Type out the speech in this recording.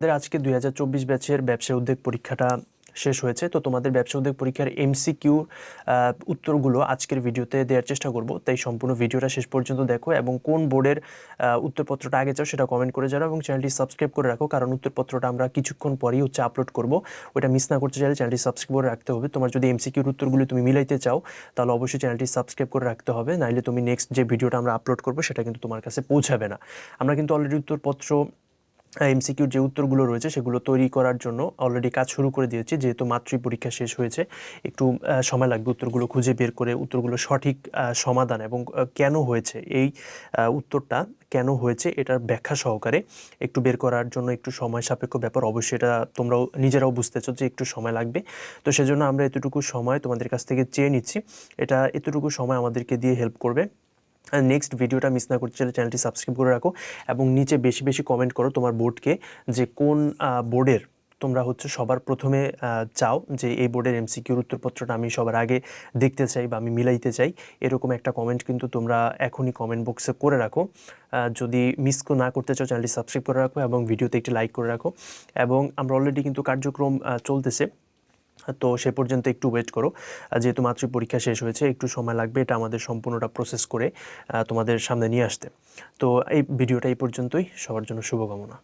আমাদের আজকে দুই হাজার চব্বিশ ব্যাচের ব্যবসা উদ্যোগ পরীক্ষাটা শেষ হয়েছে। তো তোমাদের ব্যবসা উদ্যোগ পরীক্ষার এমসিকিউ উত্তরগুলো আজকের ভিডিওতে দেওয়ার চেষ্টা করব। তাই সম্পূর্ণ ভিডিওটা শেষ পর্যন্ত দেখো এবং কোন বোর্ডের উত্তরপত্রটা আগে চাও সেটা কমেন্ট করে জানাও এবং চ্যানেলটি সাবস্ক্রাইব করে রাখো কারণ উত্তরপত্রটা আমরা কিছুক্ষণ পরেই হচ্ছে আপলোড করব। ওটা মিস না করতে চাইলে চ্যানেলটি সাবস্ক্রাইব করে রাখতে হবে। তোমার যদি এমসিকিউর উত্তরগুলো তুমি মিলাইতে চাও, তাহলে অবশ্যই চ্যানেলটি সাবস্ক্রাইব করে রাখতে হবে। নাইলে তুমি নেক্সট যে ভিডিওটা আমরা আপলোড করব সেটা কিন্তু তোমার কাছে পৌঁছাবে না। আমরা কিন্তু অলরেডি উত্তরপত্র এমসিকিউর যে উত্তরগুলো রয়েছে সেগুলো তৈরি করার জন্য অলরেডি কাজ শুরু করে দিয়েছি, যেহেতু মাতৃ পরীক্ষা শেষ হয়েছে, একটু সময় লাগবে উত্তরগুলো খুঁজে বের করে উত্তরগুলো সঠিক সমাধান এবং কেন হয়েছে এই উত্তরটা, কেন হয়েছে এটার ব্যাখ্যা সহকারে একটু বের করার জন্য একটু সময় সাপেক্ষ ব্যাপার। অবশ্যই এটা তোমরাও, নিজেরাও বুঝতেছো যে একটু সময় লাগবে। তো সেজন্য আমরা এতটুকু সময় তোমাদের কাছ থেকে চেয়ে নিচ্ছি। এটা এতটুকু সময় আমাদেরকে দিয়ে হেল্প করবে। নেক্সট ভিডিওটা মিস না করতে চাইলে চ্যানেলটি সাবস্ক্রাইব করে রাখো এবং নিচে বেশি বেশি কমেন্ট করো তোমার বোর্ডকে যে কোন বোর্ডের তোমরা হচ্ছে সবার প্রথমে চাও যে এই বোর্ডের এমসিকিউর উত্তরপত্রটা আমি সবার আগে দেখতে চাই বা আমি মিলাইতে চাই। এরকম একটা কমেন্ট কিন্তু তোমরা এখনই কমেন্ট বক্সে করে রাখো। যদি মিস না করতে চাও চ্যানেলটি সাবস্ক্রাইব করে রাখো এবং ভিডিওতে একটি লাইক করে রাখো। এবং আমরা অলরেডি কিন্তু কার্যক্রম চলতেছে। তো সে পর্যন্ত একটু ওয়েট করো। যেহেতু মাতৃ পরীক্ষা শেষ হয়েছে, একটু সময় লাগবে এটা আমাদের সম্পূর্ণটা প্রসেস করে তোমাদের সামনে নিয়ে আসতে। তো এই ভিডিওটা এই পর্যন্তই। সবার জন্য শুভকামনা।